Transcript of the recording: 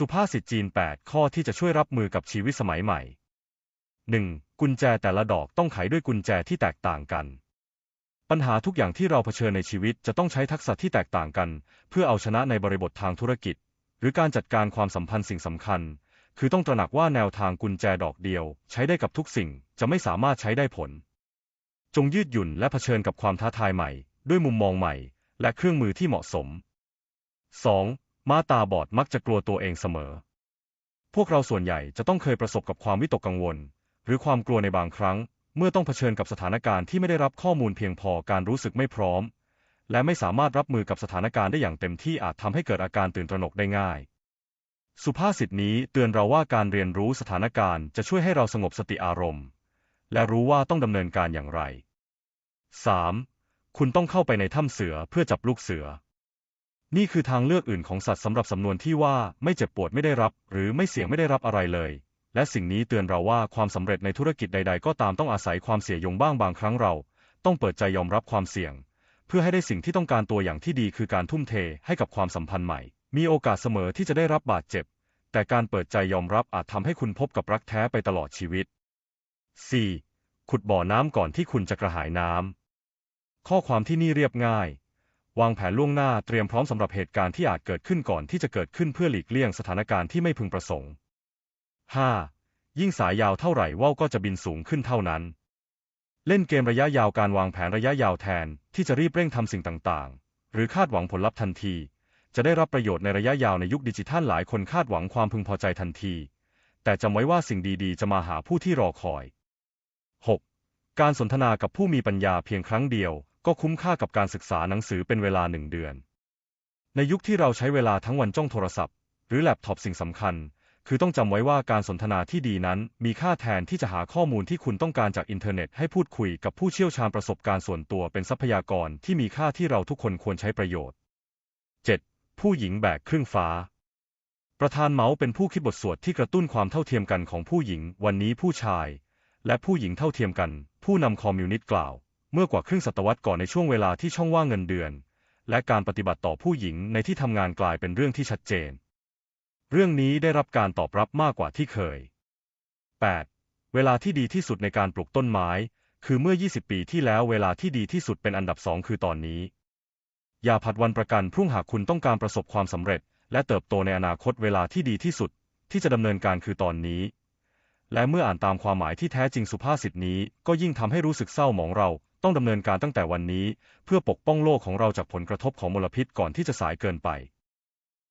สุภาษิตจีน 8 ข้อที่จะช่วยรับมือกับชีวิตสมัยใหม่ 1. กุญแจแต่ละดอกต้องไขด้วยกุญแจที่แตกต่างกัน ปัญหาทุกอย่างที่เราเผชิญในชีวิตจะต้องใช้ทักษะที่แตกต่างกัน เพื่อเอาชนะในบริบททางธุรกิจ หรือการจัดการความสัมพันธ์สิ่งสำคัญ คือต้องตระหนักว่าแนวทางกุญแจดอกเดียว ใช้ได้กับทุกสิ่งจะไม่สามารถใช้ได้ผล จงยืดหยุ่นและเผชิญกับความท้าทายใหม่ ด้วยมุมมองใหม่ และเครื่องมือที่เหมาะสม 2. ม้าตาบอดมักจะกลัวตัวเองเสมอ พวกเราส่วนใหญ่จะต้องเคยประสบกับความวิตกกังวล หรือความกลัวในบางครั้ง เมื่อต้องเผชิญกับสถานการณ์ที่ไม่ได้รับข้อมูลเพียงพอการรู้สึกไม่พร้อม และไม่สามารถรับมือกับสถานการณ์ได้อย่างเต็มที่อาจทำให้เกิดอาการตื่นตระหนกได้ง่าย สุภาษิตนี้เตือนเราว่าการเรียนรู้สถานการณ์จะช่วยให้เราสงบสติอารมณ์ และรู้ว่าต้องดำเนินการอย่างไร 3. คุณต้องเข้าไปในถ้ำเสือเพื่อจับลูกเสือ นี่คือทางเลือกอื่นของสัตว์สำหรับสำนวนที่ว่าไม่เจ็บปวดไม่ได้รับ หรือไม่เสี่ยงไม่ได้รับอะไรเลย และสิ่งนี้เตือนเราว่าความสำเร็จในธุรกิจใด ๆ ก็ตามต้องอาศัยความเสี่ยงบ้างบางครั้งเรา ต้องเปิดใจยอมรับความเสี่ยง เพื่อให้ได้สิ่งที่ต้องการตัวอย่างที่ดีคือการทุ่มเทให้กับความสัมพันธ์ใหม่ มีโอกาสเสมอที่จะได้รับบาดเจ็บ แต่การเปิดใจยอมรับอาจทำให้คุณพบกับรักแท้ไปตลอดชีวิต 4. ขุดบ่อน้ำก่อนที่คุณจะกระหายน้ำข้อความที่นี่เรียบง่าย วางแผนล่วงหน้าเตรียมพร้อมสำหรับเหตุการณ์ที่อาจเกิดขึ้นก่อนที่จะเกิดขึ้นเพื่อหลีกเลี่ยงสถานการณ์ที่ไม่พึงประสงค์ 5. ยิ่งสายยาวเท่าไหร่ว่าวก็จะบินสูงขึ้นเท่านั้น เล่นเกมระยะยาวการวางแผนระยะยาวแทนที่จะรีบเร่งทำสิ่งต่างๆ หรือคาดหวังผลลัพธ์ทันที จะได้รับประโยชน์ในระยะยาวในยุคดิจิทัลหลายคนคาดหวังความพึงพอใจทันที แต่จำไว้ว่าสิ่งดีๆ จะมาหาผู้ที่รอคอย 6. การสนทนากับผู้มีปัญญาเพียงครั้งเดียว ก็คุ้มค่ากับการศึกษาหนังสือเป็นเวลาหนึ่งเดือน ในยุคที่เราใช้เวลาทั้งวันจ้องโทรศัพท์ หรือแล็ปท็อปสิ่งสำคัญ คือต้องจำไว้ว่าการสนทนาที่ดีนั้น มีค่าแทนที่จะหาข้อมูลที่คุณต้องการจากอินเทอร์เน็ตให้พูดคุยกับผู้เชี่ยวชาญประสบการณ์ส่วนตัวเป็นทรัพยากรที่มีค่าที่เราทุกคนควรใช้ประโยชน์ 7. ผู้หญิงแบกครึ่งฟ้าประธานเมาส์เป็นผู้คิดบทสวดที่กระตุ้นความเท่าเทียมกันของผู้หญิง วันนี้ผู้ชาย และผู้หญิงเท่าเทียมกัน ผู้นำคอมมิวนิสต์กล่าว เมื่อกว่าครึ่งศตวรรษก่อนในช่วงเวลาที่ช่องว่างเงินเดือน และการปฏิบัติต่อผู้หญิงในที่ทำงานกลายเป็นเรื่องที่ชัดเจน เรื่องนี้ได้รับการตอบรับมากกว่าที่เคย 8. เวลาที่ดีที่สุดในการปลูกต้นไม้ คือเมื่อ 20 ปีที่แล้วเวลาที่ดีที่สุดเป็นอันดับสองคือตอนนี้ อย่าผัดวันประกันพรุ่งหากคุณต้องการประสบความสำเร็จ และเติบโตในอนาคตเวลาที่ดีที่สุด ที่จะดำเนินการคือตอนนี้ และเมื่ออ่านตามความหมายที่แท้จริงสุภาษิตนี้ ก็ยิ่งทำให้รู้สึกเศร้าหมองเรา ต้องดำเนินการตั้งแต่วันนี้ เพื่อปกป้องโลกของเราจากผลกระทบของมลพิษก่อนที่จะสายเกินไป